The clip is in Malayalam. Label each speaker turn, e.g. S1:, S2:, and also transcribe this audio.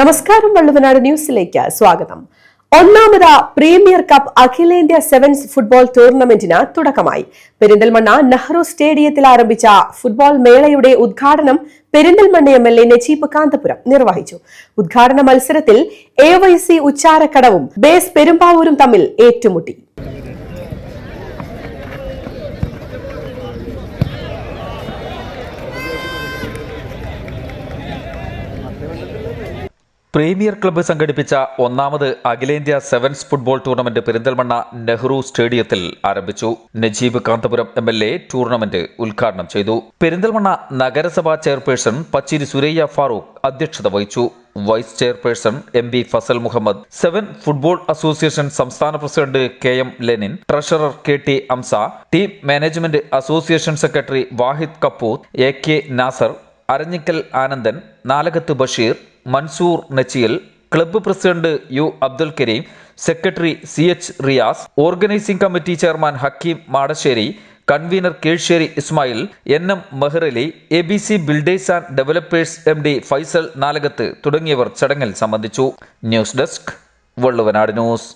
S1: നമസ്കാരം വള്ളുവനാട് ന്യൂസിലേക്ക് സ്വാഗതം. ഒന്നാമത് പ്രീമിയർ കപ്പ് അഖിലേന്ത്യാ സെവൻസ് ഫുട്ബോൾ ടൂർണമെന്റിന് തുടക്കമായി. പെരിന്തൽമണ്ണ നെഹ്റു സ്റ്റേഡിയത്തിൽ ആരംഭിച്ച ഫുട്ബോൾ മേളയുടെ ഉദ്ഘാടനം Perinthalmanna M L A Najeeb Kanthapuram നിർവഹിച്ചു. ഉദ്ഘാടന മത്സരത്തിൽ എ വൈ സി ഉച്ചാരക്കടവും ബേസ് പെരുമ്പാവൂരും തമ്മിൽ ഏറ്റുമുട്ടി.
S2: പ്രീമിയർ ക്ലബ്ബ് സംഘടിപ്പിച്ച ഒന്നാമത് അഖിലേന്ത്യാ sevens football tournament Perinthalmanna Nehru സ്റ്റേഡിയത്തിൽ ആരംഭിച്ചു. Najeeb Kanthapuram M L A tournament ഉദ്ഘാടനം ചെയ്തു. പെരിന്തൽമണ്ണ നഗരസഭാ ചെയർപേഴ്സൺ പച്ചിരി സുരയ്യ ഫാറൂഖ് അധ്യക്ഷത വഹിച്ചു. Vice chairperson M B Fazal Muhammad seven football association സംസ്ഥാന president K M Lenin treasurer K T Amsa team management association secretary Wahid Kappur A K Nasar Aranhikkal Anandan Nalakath Basheer Mansoor Nachiyal club president U Abdul Kareem secretary C H Riyas organising committee chairman Hakeem Madasseri convener Keezhsseri Ismail N M Mehrali A B C builders and developers M D Faisal Nalakath തുടങ്ങിയവർ ചടങ്ങിൽ സംബന്ധിച്ചു. News desk Valluvanad news.